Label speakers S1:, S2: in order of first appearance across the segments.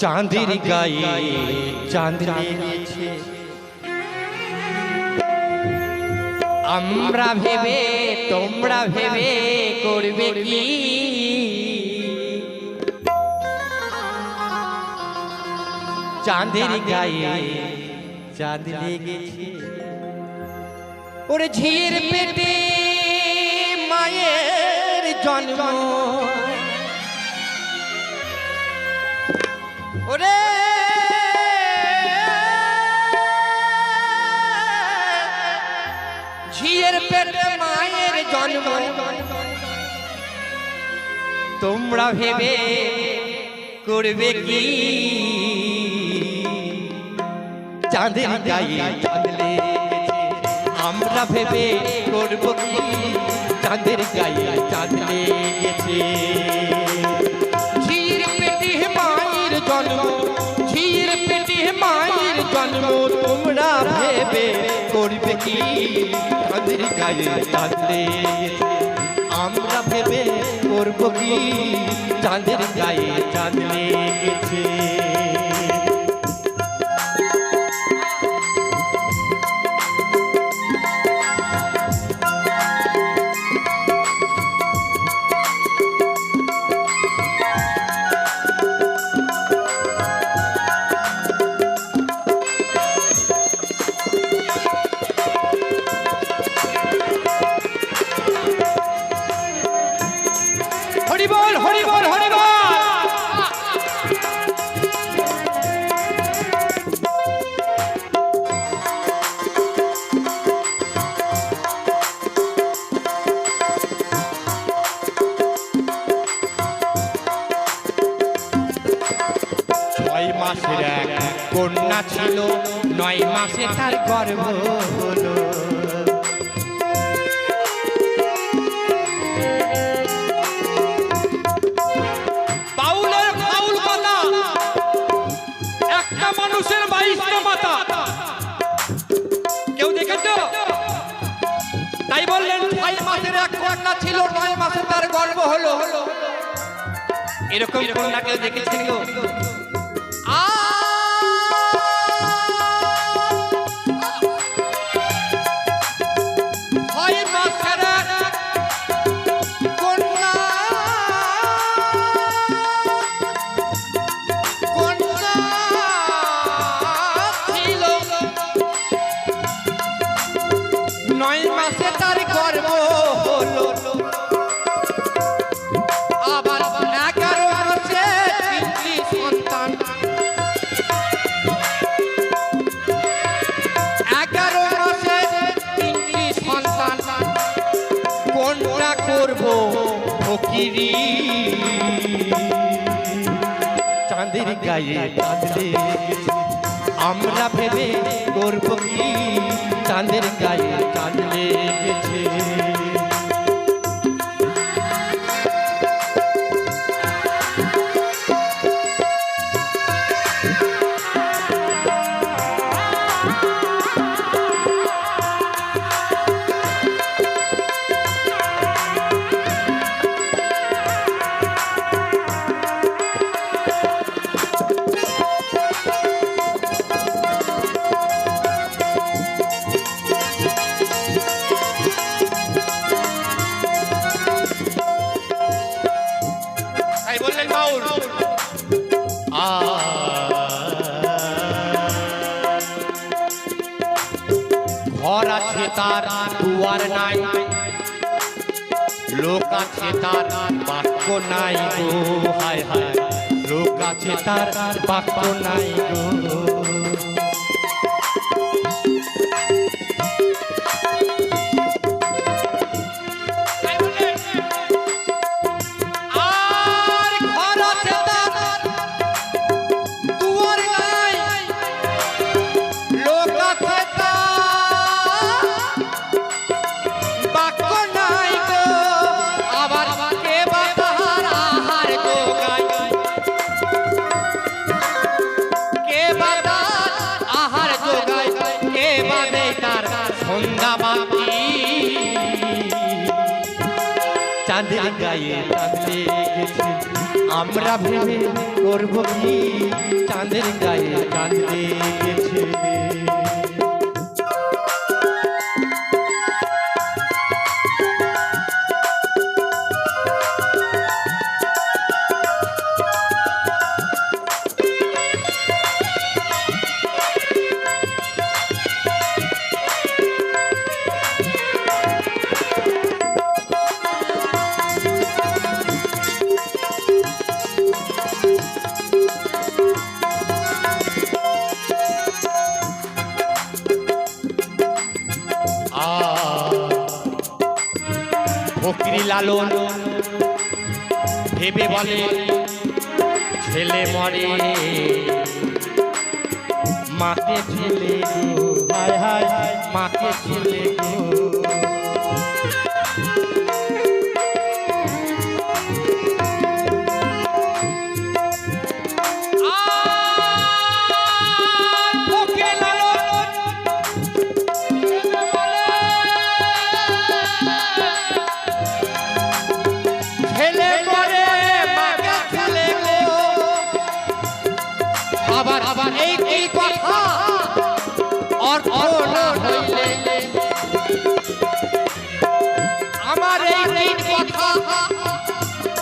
S1: চাঁদের গায়ে চাঁদ লেগেছে আমরা ভেবে, তোমরা ভেবে করবে কি? চাঁদের গায়ে চাঁদ লেগেছে। ওরে ঝির পেটে মায়ের জন্ম। ওরে জন্ম তোমরা ভেবে করবে কি? চাঁদের গায়ে চাঁদ লেগেছে আমরা ভেবে করব কি? চাঁদের গায়ে চাঁদ লেগেছে ঝির পেটে মায়ের জন্ম, ঝির পেটে মায়ের জন্ম। তোমরা ভেবে করবে কি? চাঁদের গায়ে চাঁদ আমরা ভেবে করব কি? চাঁদের গায়ে চাঁদ লেগেছে। মাসের কন্যা ছিল, নয় মাসে তার গর্ভ হলো।
S2: মানুষের বাইশটা মাথা। কেউ দেখেছ? তাই বললেন,
S1: ছয় মাসের এক কন্যা ছিল, নয় মাসে তার গর্ভ হলো। এরকম কন্যা কেউ দেখেছিল ফকিরি। চাঁদের গায়ে চাঁদে আমরা ভেবে করব কি? চাঁদের গায়ে চাঁদ লেগেছে তার দুয়ার নাই। লোক আছে তার বাক্য নাই গো, হায় হায়। লোক আছে তার বাক্য নাই গো। গায়ে চাঁদ গেছে। আমরা ভেবে করব কি? চাঁদের গায়ে চাঁদ লেগেছে ফকরি লালন। ভেবে বলে ছেলে মরে। মাকে ছেলে হায় হায় মাকে ছেলে আবার আবার এই এই কথা। অর্থ না হইলে আমার এই এই কথা।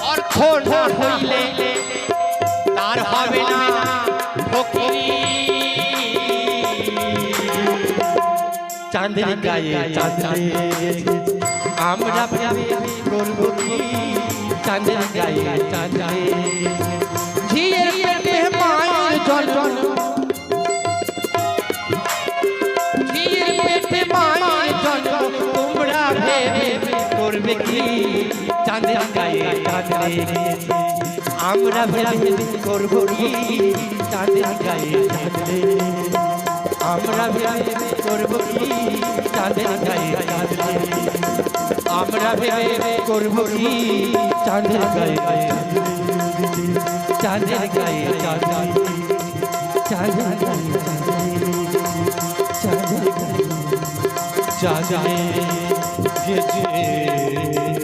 S1: অর্থ না হইলে তার হবে না চাঁদের গায়ে চাঁদ আমরা কি? চাঁদের গায়ে চাঁদ গায়ে চাঁদ লেগেছে আমরা ভেবে করব কি চাঁদের গায়ে চাঁদ লেগেছে আমরা ভেবে করব কি চাঁদের গায়ে চাঁদ লেগেছে আমরা ভেবে করব কি চাঁদের গায়ে চাঁদের গায়ে চাঁদ চাঁদের গায়ে চাঁদের গায়ে চাঁদ গেছে।